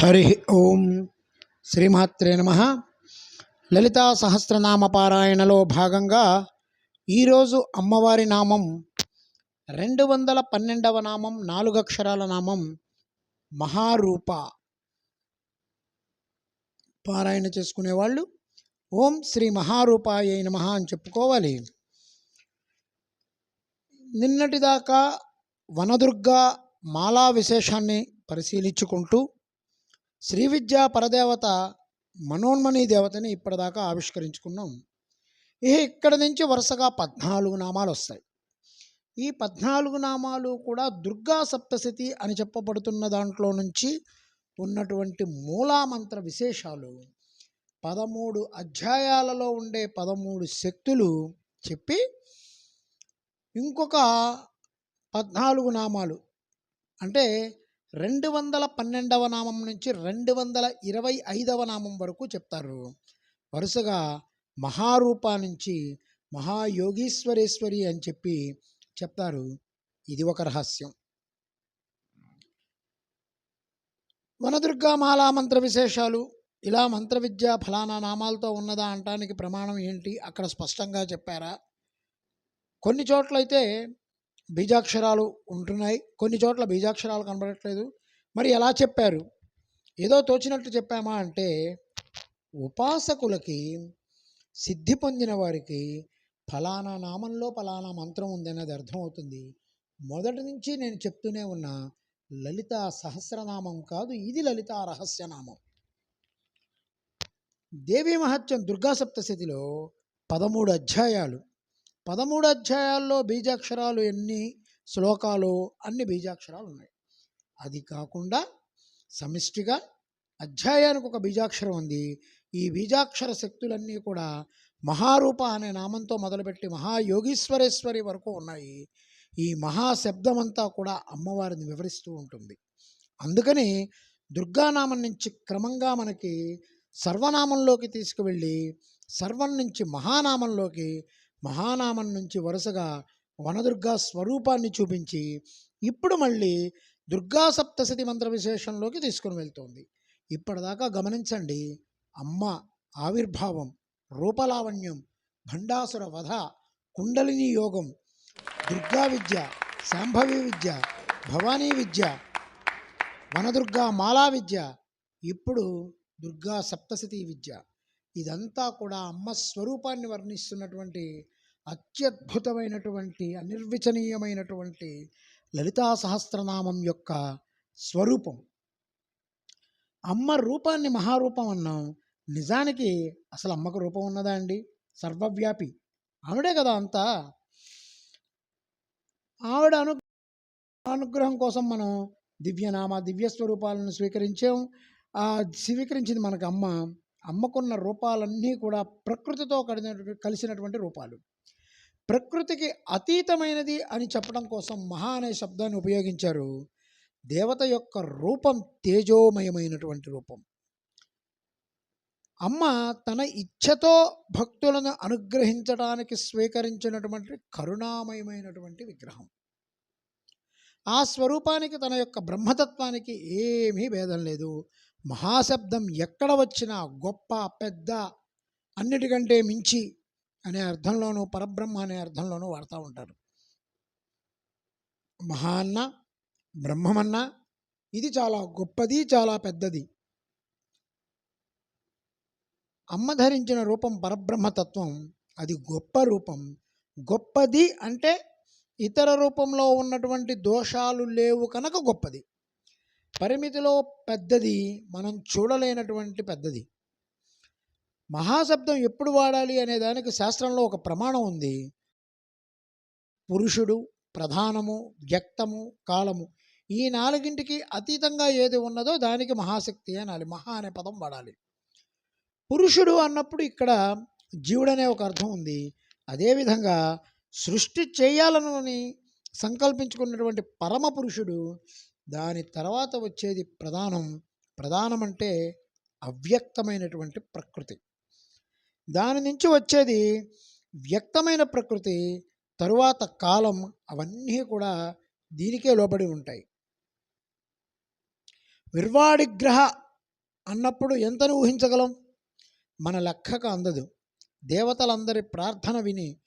హరి ఓం శ్రీమాత్రే నమ. లలితా సహస్రనామ పారాయణలో భాగంగా ఈరోజు అమ్మవారి నామం రెండు వందల పన్నెండవ నామం నాలుగు అక్షరాల నామం మహారూప. పారాయణ చేసుకునేవాళ్ళు ఓం శ్రీ మహారూపాయ నమ అని చెప్పుకోవాలి. నిన్నటిదాకా వనదుర్గ మాలా విశేషాన్ని పరిశీలించుకుంటూ శ్రీ విద్యా పరదేవత మనోన్మణి దేవతని ఇప్పటిదాకా ఆవిష్కరించుకున్నాం. ఇక ఇక్కడ నుంచి వరుసగా పద్నాలుగు నామాలు వస్తాయి. ఈ పద్నాలుగు నామాలు కూడా దుర్గా సప్తశతి అని చెప్పబడుతున్న దాంట్లో నుంచి ఉన్నటువంటి మూలామంత్ర విశేషాలు పదమూడు అధ్యాయాలలో ఉండే పదమూడు శక్తులు చెప్పి ఇంకొక పద్నాలుగు నామాలు. అంటే రెండు వందల పన్నెండవ నామం నుంచి రెండు వందల ఇరవై ఐదవ నామం వరకు చెప్తారు. వరుసగా మహారూప నుంచి మహాయోగీశ్వరేశ్వరి అని చెప్పి చెప్తారు. ఇది ఒక రహస్యం. వనదుర్గా మాలా మంత్ర విశేషాలు ఇలా మంత్ర విద్య ఫలానా నామాలతో ఉన్నదా అంటానికి ప్రమాణం ఏంటి? అక్కడ స్పష్టంగా చెప్పారా? కొన్ని చోట్లయితే బీజాక్షరాలు ఉంటున్నాయి. కొన్ని చోట్ల బీజాక్షరాలు కనబడట్లేదు. మరి ఎలా చెప్పారు? ఏదో తోచినట్టు చెప్పామా అంటే ఉపాసకులకి సిద్ధి పొందిన వారికి ఫలానా నామంలో ఫలానా మంత్రం ఉందనేది అర్థమవుతుంది. మొదటి నుంచి నేను చెప్తూనే ఉన్నా లలిత సహస్రనామం కాదు ఇది లలిత రహస్యనామం. దేవీ మహత్యం దుర్గా సప్తశతిలో పదమూడు అధ్యాయాలు. పదమూడు అధ్యాయాల్లో బీజాక్షరాలు ఎన్ని శ్లోకాలు? అన్ని బీజాక్షరాలు ఉన్నాయి అది కాకుండా సమిష్టిగా అధ్యాయానికి ఒక బీజాక్షరం ఉంది. ఈ బీజాక్షర శక్తులన్నీ కూడా మహారూప అనే నామంతో మొదలుపెట్టి మహాయోగీశ్వరేశ్వరి వరకు ఉన్నాయి. ఈ మహాశబ్దమంతా కూడా అమ్మవారిని వివరిస్తూ ఉంటుంది. అందుకని దుర్గానామం నుంచి క్రమంగా మనకి సర్వనామంలోకి తీసుకువెళ్ళి సర్వం నుంచి మహానామంలోకి మహానామం నుంచి వరుసగా వనదుర్గా స్వరూపాన్ని చూపించి ఇప్పుడు మళ్ళీ దుర్గా సప్తశతి మంత్ర విశేషంలోకి తీసుకుని వెళ్తోంది. ఇప్పటిదాకా గమనించండి అమ్మ ఆవిర్భావం రూపలావణ్యం భండాసుర వధ కుండలిని యోగం దుర్గా విద్య శాంభవి విద్య భవానీ విద్య వనదుర్గా మాలా విద్య ఇప్పుడు దుర్గా సప్తశతి విద్య. ఇదంతా కూడా అమ్మ స్వరూపాన్ని వర్ణిస్తున్నటువంటి అత్యద్భుతమైనటువంటి అనిర్వచనీయమైనటువంటి లలితా సహస్రనామం యొక్క స్వరూపం. అమ్మ రూపాన్ని మహారూపం అన్నాం. నిజానికి అసలు అమ్మకు రూపం ఉన్నదా అండి? సర్వవ్యాపి. ఆవిడే కదా అంతా. ఆవిడ అను అనుగ్రహం కోసం మనం దివ్యనామ దివ్య స్వరూపాలను స్వీకరించాం. ఆ స్వీకరించింది మనకు అమ్మ అమ్మకున్న రూపాలన్నీ కూడా ప్రకృతితో కడిన కలిసినటువంటి రూపాలు. ప్రకృతికి అతీతమైనది అని చెప్పడం కోసం మహా అనే శబ్దాన్ని ఉపయోగించారు. దేవత యొక్క రూపం తేజోమయమైనటువంటి రూపం. అమ్మ తన ఇచ్ఛతో భక్తులను అనుగ్రహించడానికి స్వీకరించినటువంటి కరుణామయమైనటువంటి విగ్రహం. ఆ స్వరూపానికి తన యొక్క బ్రహ్మతత్వానికి ఏమీ భేదం లేదు. మహాశబ్దం ఎక్కడ వచ్చినా గొప్ప పెద్ద అన్నిటికంటే మించి అనే అర్థంలోనూ పరబ్రహ్మ అనే అర్థంలోనూ వాడుతూ ఉంటారు. మహా అన్న బ్రహ్మమన్న ఇది చాలా గొప్పది చాలా పెద్దది. అమ్మ ధరించిన రూపం పరబ్రహ్మతత్వం అది గొప్ప రూపం. గొప్పది అంటే ఇతర రూపంలో ఉన్నటువంటి దోషాలు లేవు కనుక గొప్పది. పరిమితిలో పెద్దది మనం చూడలేనటువంటి పెద్దది. మహాశబ్దం ఎప్పుడు వాడాలి అనే దానికి శాస్త్రంలో ఒక ప్రమాణం ఉంది. పురుషుడు ప్రధానము వ్యక్తము కాలము ఈ నాలుగింటికి అతీతంగా ఏది ఉన్నదో దానికి మహాశక్తి అనాలి మహా అనే పదం వాడాలి. పురుషుడు అన్నప్పుడు ఇక్కడ జీవుడనే ఒక అర్థం ఉంది. అదేవిధంగా సృష్టి చేయాలని సంకల్పించుకున్నటువంటి పరమ పురుషుడు దాని తర్వాత వచ్చేది ప్రధానం. ప్రధానం అంటే అవ్యక్తమైనటువంటి ప్రకృతి. దాని నుంచి వచ్చేది వ్యక్తమైన ప్రకృతి తరువాత కాలం అవన్నీ కూడా దీనికే లోబడి ఉంటాయి. నిర్వాడిగ్రహ అన్నప్పుడు ఎంతను ఊహించగలం? మన లెక్కకు అందదు. దేవతలందరి ప్రార్థన విని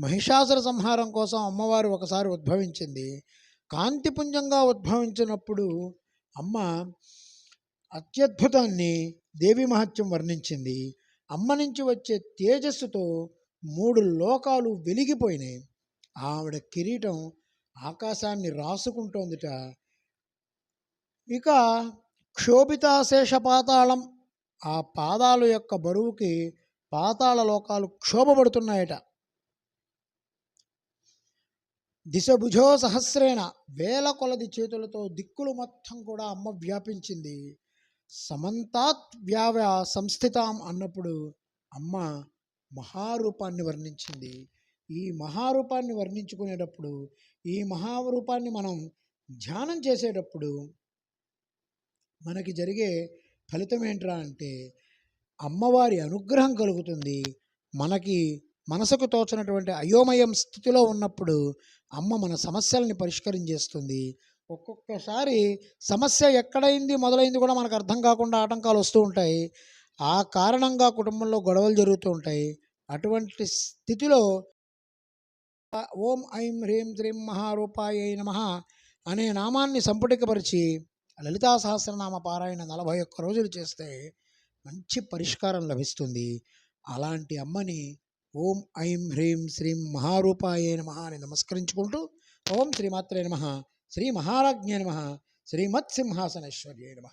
మహిషాసుర సంహారం కోసం అమ్మవారు ఒకసారి ఉద్భవించింది కాంతిపుంజంగా ఉద్భవించినప్పుడు అమ్మ అత్యద్భుతాన్ని దేవి మహత్యం వర్ణించింది. అమ్మ నుంచి వచ్చే తేజస్సుతో మూడు లోకాలు వెలిగిపోయినాయి. ఆవిడ కిరీటం ఆకాశాన్ని రాసుకుంటోందిట. ఇక క్షోభితాశేష పాతాళం ఆ పాదాల యొక్క బరువుకి పాతాళ లోకాలు క్షోభపడుతున్నాయట. దిశభుజో సహస్రేణ వేల కొలది చేతులతో దిక్కులు మొత్తం కూడా అమ్మ వ్యాపించింది. సమంతాత్ వ్యావ సంస్థితాం అన్నప్పుడు అమ్మ మహారూపాన్ని వర్ణించింది. ఈ మహారూపాన్ని వర్ణించుకునేటప్పుడు ఈ మహారూపాన్ని మనం ధ్యానం చేసేటప్పుడు మనకి జరిగే ఫలితం ఏంట్రా అంటే అమ్మవారి అనుగ్రహం కలుగుతుంది. మనకి మనసుకు తోచినటువంటి అయోమయం స్థితిలో ఉన్నప్పుడు అమ్మ మన సమస్యల్ని పరిష్కరించేస్తుంది. ఒక్కొక్కసారి సమస్య ఎక్కడైంది మొదలైంది కూడా మనకు అర్థం కాకుండా ఆటంకాలు వస్తూ ఉంటాయి. ఆ కారణంగా కుటుంబంలో గొడవలు జరుగుతూ ఉంటాయి. అటువంటి స్థితిలో ఓం ఐం హ్రీం శ్రీం మహారూపాయ నమ అనే నామాన్ని సంపుటికపరిచి లలితా సహస్రనామ పారాయణ నలభై ఒక్క రోజులు చేస్తే మంచి పరిష్కారం లభిస్తుంది. అలాంటి అమ్మని ఓం ఐం హ్రీం శ్రీం మహారూపాయ నమ అని నమస్కరించుకుంటూ ఓం శ్రీమాత్రే నమ శ్రీ మహారాజ్ఞే నమ శ్రీమత్సింహాసనేశ్వర్యే నమ.